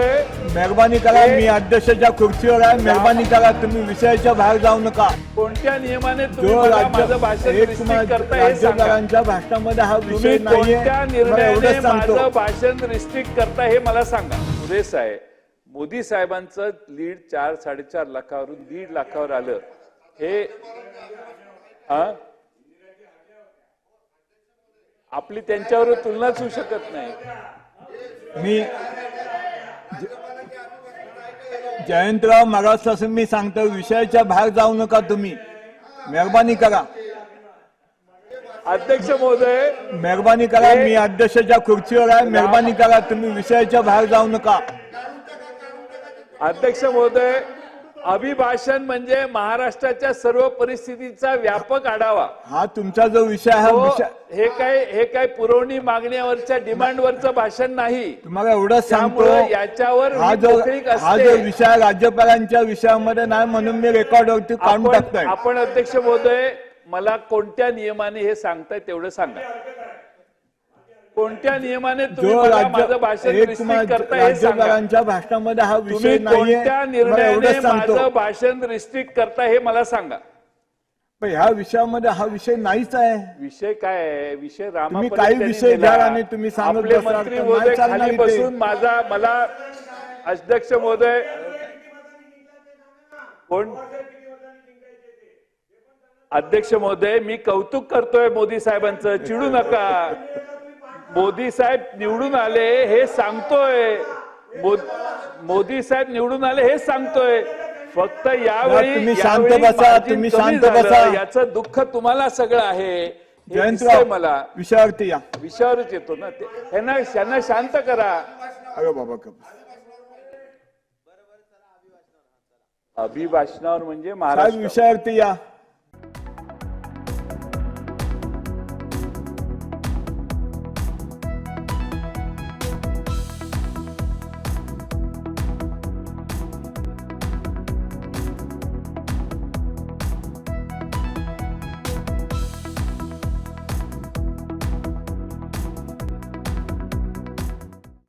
मेहरबानी करा मी अध्यक्षाच्या खुर्चीवर आहे. मेहरबानी करा तुम्ही विषयाच्या बाहेर जाऊ नका. कोणत्या नियमाने तुम्ही जो मला राज्य माझं भाषण एक रिस्ट्रिक्ट करता हे सांगा. भाषणामध्ये हा तुम्ही विषय नाहीये. कोणत्या मला निर्णयाने एवढंच सांगतो. माझं भाषण रिस्ट्रिक्ट करता हे मला सांगा. सुरेश आहे मोदी साहेबांचं लीड चार साडेचार लाखावरून दीड लाखावर आलं. हे हा? आपली त्यांच्यावर तुलनाच होऊ शकत नाही. मी जयंतराव मागासपासून मी सांगतो विषयाच्या बाहेर जाऊ नका तुम्ही. मेहरबानी करा. अध्यक्ष महोदय मेहरबानी करा मी अध्यक्षाच्या खुर्चीवर आहे. मेहरबानी करा तुम्ही विषयाच्या बाहेर जाऊ नका. अध्यक्ष महोदय अभिभाषण म्हणजे महाराष्ट्राच्या सर्व परिस्थितीचा व्यापक आढावा. हा तुमचा जो विषय आहे हा काय हे काय पुरवणी मागण्यावरच्या डिमांडवरचं भाषण नाही. तुम्हाला एवढंच सांगतो याच्यावर हा जो हा विषय राज्यपालांच्या विषयामध्ये नाही म्हणून मी रेकॉर्डवरती काढून आपण टाकतोय. आपण अध्यक्ष महोदय मला कोणत्या नियमाने हे सांगताय तेवढं सांगा. कोणत्या नियमाने तुम्ही मला माझं भाषण रिस्ट्रिक्ट हे सांगा. भाषणामध्ये हा विषय कोणत्या निर्णयाने माझं भाषण रिस्ट्रिक्ट करता हे मला सांगा. पण ह्या विषयामध्ये हा विषय नाहीच आहे. विषय काय आहे? विषय रामा तुम्ही काही विषय. घ्या आणि तुम्ही सांगत आपले बसा, मंत्री तर महोदय नाही चालणार खाली इथे. बसून माझा मला अध्यक्ष महोदय कोण? अध्यक्ष महोदय मी कौतुक करतोय मोदी साहेबांचं. चिडू नका. मोदी साहेब निवडून आले हे सांगतोय. मो- मोदी साहेब निवडून आले हे सांगतोय. फक्त यावेळी तुम्ही शांत बसा, तुम्ही शांत. बसा. याचं दुःख तुम्हाला सगळं आहे. जयंतराव मला. विषयावरती या. विषयावरच येतो ना. ते यांना यांना शांत करा. अरे बाबा कप अभिभाषणावर म्हणजे महाराष्ट्र. विषयावरती या.